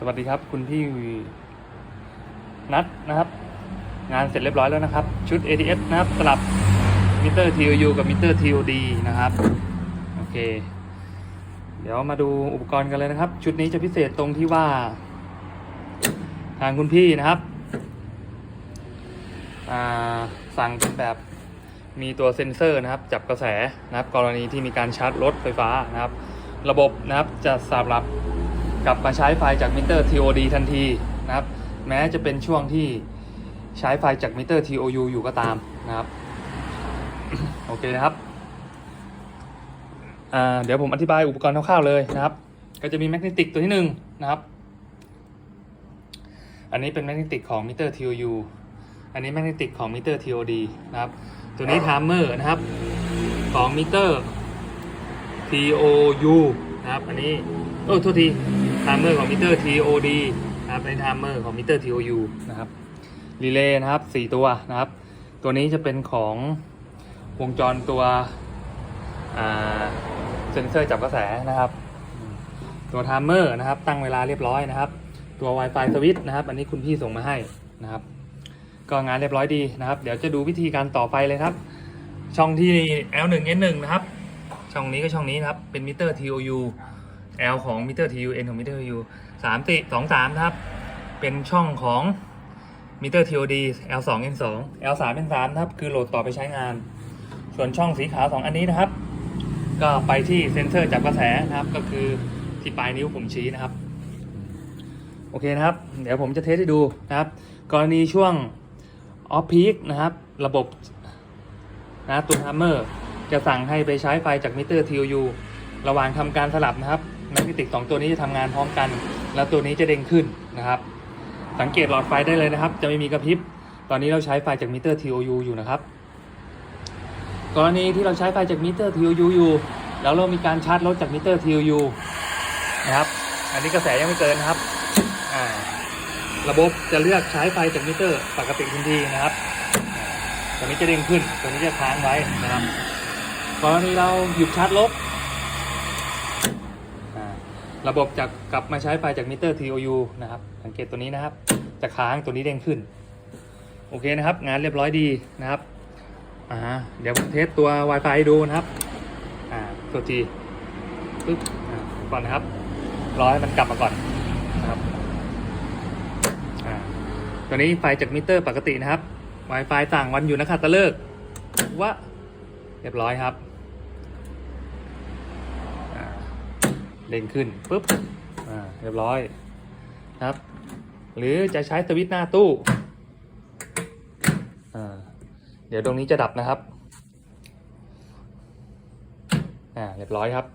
สวัสดีครับ คุณพี่นัดนะครับ งานเสร็จเรียบร้อยแล้วนะครับ ชุด ATS นะครับ สลับมิเตอร์ TOU กับมิเตอร์ TOD นะครับ โอเค เดี๋ยวมาดูอุปกรณ์กันเลยนะครับ ชุดนี้จะพิเศษตรงที่ว่า ทางคุณพี่นะครับ สั่งเป็นแบบมีตัวเซ็นเซอร์นะครับ จับกระแสนะครับ กรณีที่มีการชาร์จรถไฟฟ้านะครับ ระบบนะครับจะสำหรับ กลับมาใช้ไฟจากมิเตอร์ TOD ทันทีนะครับ แม้จะเป็นช่วงที่ใช้ไฟจากมิเตอร์ TOU อยู่ก็ตามนะครับ โอเคนะครับเดี๋ยวผมอธิบายอุปกรณ์คร่าวๆเลยนะครับ ก็จะมีแมกเนติกตัวที่หนึ่งนะครับ อันนี้เป็นแมกเนติกของมิเตอร์ TOU อันนี้แมกเนติกของมิเตอร์ TOD นะครับ ตัวนี้ไทม์เมอร์นะครับของมิเตอร์ TOU นะครับ อันนี้ โอ้โทษที ไทม์เมอร์ของมิเตอร์ TOD นะครับในไทม์เมอร์ของมิเตอร์ TOU นะครับรีเลย์นะครับ 4 ตัวนะครับ ตัวนี้จะเป็นของวงจรตัวเซนเซอร์จับกระแสนะครับ ตัวไทม์เมอร์นะครับ ตั้งเวลาเรียบร้อยนะครับ ตัว Wi-Fi สวิตช์นะครับ อันนี้คุณพี่ส่งมาให้นะครับ ก็งานเรียบร้อยดีนะครับ เดี๋ยวจะดูวิธีการต่อไฟเลยครับ ช่องที่ L1 N1 นะครับ ช่องนี้ก็ช่องนี้นะครับ เป็นมิเตอร์ TOU L ของมิเตอร์ TU N ของมิเตอร์ TU สามติสองสามนะครับ เป็นช่องของมิเตอร์ TOD L 2 N 2 L 3 N 3นะครับ คือโหลดต่อไปใช้งาน ส่วนช่องสีขาวสองอันนี้นะครับ ก็ไปที่เซ็นเซอร์จับกระแสนะครับ ก็คือที่ปลายนิ้วผมชี้นะครับ โอเคนะครับ เดี๋ยวผมจะเทสให้ดูนะครับ กรณีช่วงออฟพีคนะครับ ระบบนะตัวฮัมเมอร์จะสั่งให้ไปใช้ไฟจากมิเตอร์ TOU ระหว่างทำการสลับนะครับ แมกเนติกสองตัวนี้จะทำงานพร้อมกัน แล้วตัวนี้จะเด้งขึ้นนะครับ สังเกตหลอดไฟได้เลยนะครับ จะไม่มีกระพริบ ตอนนี้เราใช้ไฟจากมิเตอร์ TOU อยู่นะครับ กรณีที่เราใช้ไฟจากมิเตอร์ TOU อยู่แล้วเรามีการชาร์จรถจากมิเตอร์ TOU นะครับ อันนี้กระแสยังไม่เกินนะครับ ระบบจะเลือกใช้ไฟจากมิเตอร์ปกติทันทีนะครับ ตัวนี้จะเด้งขึ้น ตัวนี้จะค้างไว้นะครับ กรณีเราหยุดชาร์จลบอ่า ระบบจะกลับมาใช้ไฟจากมิเตอร์ TOU นะครับ สังเกตตัวนี้นะครับ จะค้างตัวนี้เด้งขึ้น โอเคนะครับ งานเรียบร้อยดีนะครับ อ่า เดี๋ยวผมเทสตัว Wi-Fi ให้ดูนะครับ อ่า ตัวทีปึ๊บก่อนนะครับ รอให้มันกลับมาก่อนนะครับ อ่า ตัวนี้ไฟจากมิเตอร์ปกตินะครับ Wi-Fi ต่างวันอยู่นะครับตะเลิกวะเรียบร้อยครับอ่า เด้งขึ้นปุ๊บอ่าเรียบร้อยครับ หรือจะใช้สวิตช์หน้าตู้อ่าเดี๋ยวตรงนี้จะดับนะครับอ่าเรียบร้อยครับ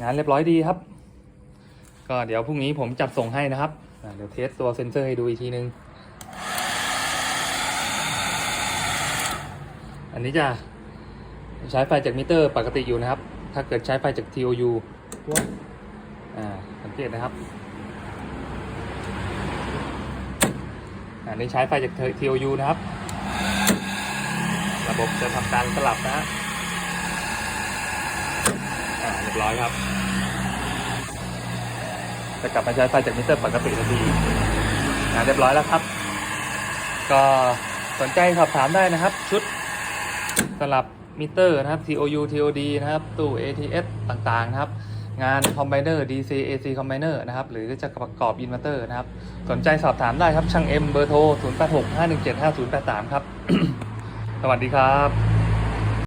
งานเรียบร้อยดีครับ ก็เดี๋ยวพรุ่งนี้ผมจัดส่งให้นะครับ เดี๋ยวเทสตัวเซ็นเซอร์ให้ดูอีกทีนึง นนี้จะใช้ไฟจากมิเตอร์ปกติอยู่นะครับ ถ้าเกิดใช้ไฟจาก TOU อ่าสังเกตนะครับอันนี้ใช้ไฟจาก TOU นะครับ ระบบจะทำการสลับนะฮะอ่าเรียบร้อยครับ จะกลับมาใช้ไฟจากมิเตอร์ปกติทันทีงานเรียบร้อยแล้วครับ ก็สนใจสอบถามได้นะครับ ชุด สลับมิเตอร์นะครับ TOU TOD นะครับ ตู้ ATS ต่างๆนะครับ งานคอมไบเนอร์ DC AC คอมไบเนอร์นะครับ หรือจะประกอบอินเวอร์เตอร์นะครับ สนใจสอบถามได้ครับช่างเอ็มเบอร์โทร 0865175083 ครับ สวัสดีครับ